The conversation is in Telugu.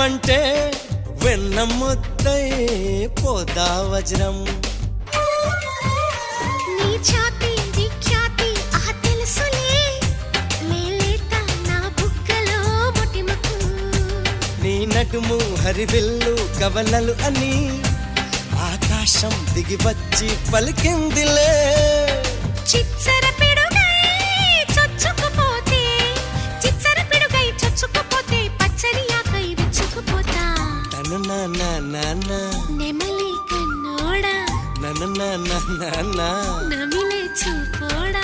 అంటే వెన్న ముద్దై పోదా వజ్రం. నీ ఛాతి విఖ్యాతి ఆ తెలుసులే. మేలేత నా బుగ్గలో మొటిమకు నీ నడుము హరివిల్లు కవలలు అని ఆకాశం దిగి వచ్చి పలికిందిలే. నెమలి కన్నోడా? నా నా నా నా నా నమిలే చూపోడా